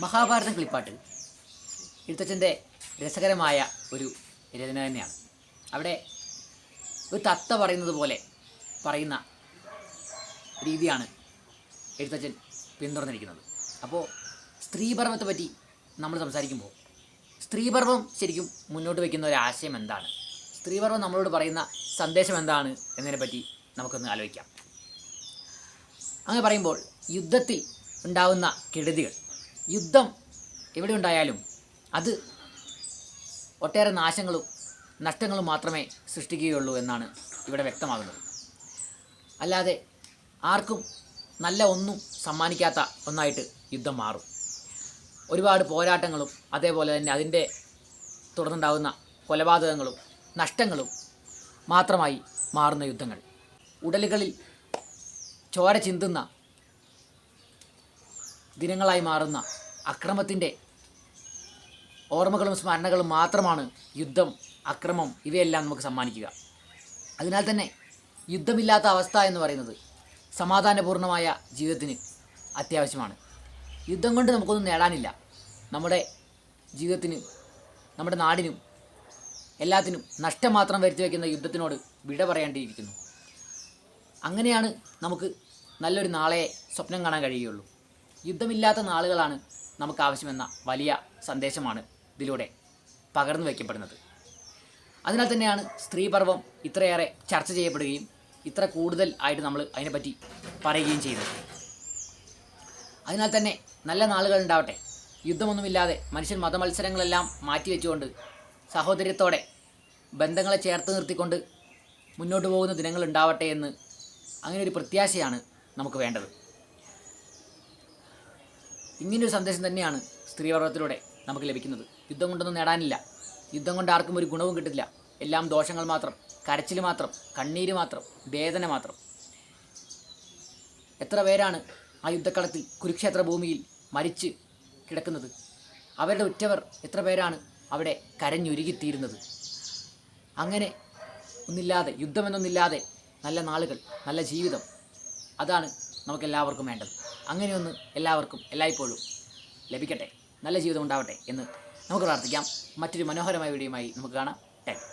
മഹാഭാരതം കിളിപ്പാട്ട്. എഴുത്തച്ഛന്റെ രസകരമായ ഒരു രചന തന്നെയാണ്. അവിടെ ഒരു തത്ത പറയുന്നത് പോലെ പറയുന്ന രീതിയാണ് എഴുത്തച്ഛൻ പിന്തുടർന്നിരിക്കുന്നത്. അപ്പോൾ സ്ത്രീപർവത്തെ പറ്റി നമ്മൾ സംസാരിക്കുമ്പോൾ സ്ത്രീപർവം ശരിക്കും മുന്നോട്ട് വയ്ക്കുന്ന ഒരു ആശയം എന്താണ്? സ്ത്രീപർവം നമ്മളോട് പറയുന്ന സന്ദേശം എന്താണ് എന്നതിനെപ്പറ്റി നമുക്കൊന്ന് ആലോചിക്കാം. അങ്ങനെ പറയുമ്പോൾ യുദ്ധത്തിൽ ഉണ്ടാവുന്ന കെടുതികൾ യുദ്ധം എവിടെ ഉണ്ടായാലും അത് ഒട്ടേറെ നാശങ്ങളും നഷ്ടങ്ങളും മാത്രമേ സൃഷ്ടിക്കുകയുള്ളൂ എന്നാണ് ഇവിടെ വ്യക്തമാകുന്നത്. അല്ലാതെ ആർക്കും നല്ല ഒന്നും സമ്മാനിക്കാത്ത ഒന്നായിട്ട് യുദ്ധം മാറും. ഒരുപാട് പോരാട്ടങ്ങളും അതേപോലെ തന്നെ അതിന്റെ തുടർന്നുണ്ടാകുന്ന കൊലപാതകങ്ങളും നഷ്ടങ്ങളും മാത്രമായി മാറുന്ന യുദ്ധങ്ങൾ. ഉടലുകളിൽ ചോര ചിന്തുന്ന ദിനങ്ങളായി മാറുന്ന അക്രമത്തിന്റെ ഓർമ്മകളും സ്മരണകളും മാത്രമാണ് യുദ്ധം അക്രമം ഇവയെല്ലാം നമുക്ക് സമ്മാനിക്കുക. അതിനാൽ തന്നെ യുദ്ധമില്ലാത്ത അവസ്ഥ എന്ന് പറയുന്നത് സമാധാനപൂർണമായ ജീവിതത്തിന് അത്യാവശ്യമാണ്. യുദ്ധം കൊണ്ട് നമുക്കൊന്നും നേടാനില്ല. നമ്മുടെ ജീവിതത്തിന് നമ്മുടെ നാടിനും എല്ലാത്തിനും നഷ്ടം മാത്രം വരുത്തി വയ്ക്കുന്ന യുദ്ധത്തിനോട് വിട പറയേണ്ടിയിരിക്കുന്നു. അങ്ങനെയാണ് നമുക്ക് നല്ലൊരു നാളെ സ്വപ്നം കാണാൻ കഴിയുകയുള്ളൂ. യുദ്ധമില്ലാത്ത നാളുകളാണ് നമുക്ക് ആവശ്യമെന്ന വലിയ സന്ദേശമാണ് ഇതിലൂടെ പകർന്നു വയ്ക്കപ്പെടുന്നത്. അതിനാൽ തന്നെയാണ് സ്ത്രീപർവം ഇത്രയേറെ ചർച്ച ചെയ്യപ്പെടുകയും ഇത്ര കൂടുതൽ ആയിട്ട് നമ്മൾ അതിനെപ്പറ്റി പറയുകയും ചെയ്യുന്നത്. അതിനാൽ തന്നെ നല്ല നാളുകൾ ഉണ്ടാവട്ടെ. യുദ്ധമൊന്നുമില്ലാതെ മനുഷ്യൻ മതമത്സരങ്ങളെല്ലാം മാറ്റിവെച്ചുകൊണ്ട് സഹോദര്യത്തോടെ ബന്ധങ്ങളെ ചേർത്ത് നിർത്തിക്കൊണ്ട് മുന്നോട്ട് പോകുന്ന ദിനങ്ങൾ ഉണ്ടാവട്ടെ എന്ന് അങ്ങനെ ഒരു പ്രത്യാശയാണ് നമുക്ക് വേണ്ടത്. ഇങ്ങനൊരു സന്ദേശം തന്നെയാണ് സ്ത്രീപർവത്തിലൂടെ നമുക്ക് ലഭിക്കുന്നത്. യുദ്ധം കൊണ്ടൊന്നും നേടാനില്ല. യുദ്ധം കൊണ്ട് ആർക്കും ഒരു ഗുണവും കിട്ടില്ല എല്ലാം ദോഷങ്ങൾ മാത്രം കരച്ചിൽ മാത്രം കണ്ണീര് മാത്രം വേദന മാത്രം. എത്ര പേരാണ് ആ യുദ്ധക്കളത്തിൽ കുരുക്ഷേത്ര ഭൂമിയിൽ മരിച്ച് കിടക്കുന്നത്? അവരുടെ ഉറ്റവർ എത്ര പേരാണ് അവിടെ കരഞ്ഞുരുകിത്തീരുന്നത്? അങ്ങനെ ഒന്നില്ലാതെ യുദ്ധമെന്നൊന്നില്ലാതെ നല്ല നാളുകൾ നല്ല ജീവിതം. അതാണ് നമുക്കെല്ലാവർക്കും വേണ്ടത്. അങ്ങനെയൊന്ന് എല്ലാവർക്കും എല്ലായ്പ്പോഴും ലഭിക്കട്ടെ. നല്ല ജീവിതം ഉണ്ടാവട്ടെ എന്ന് നമുക്ക് പ്രാർത്ഥിക്കാം. മറ്റൊരു മനോഹരമായ വീഡിയോയുമായി നമുക്ക് കാണാം. ടാങ്ക്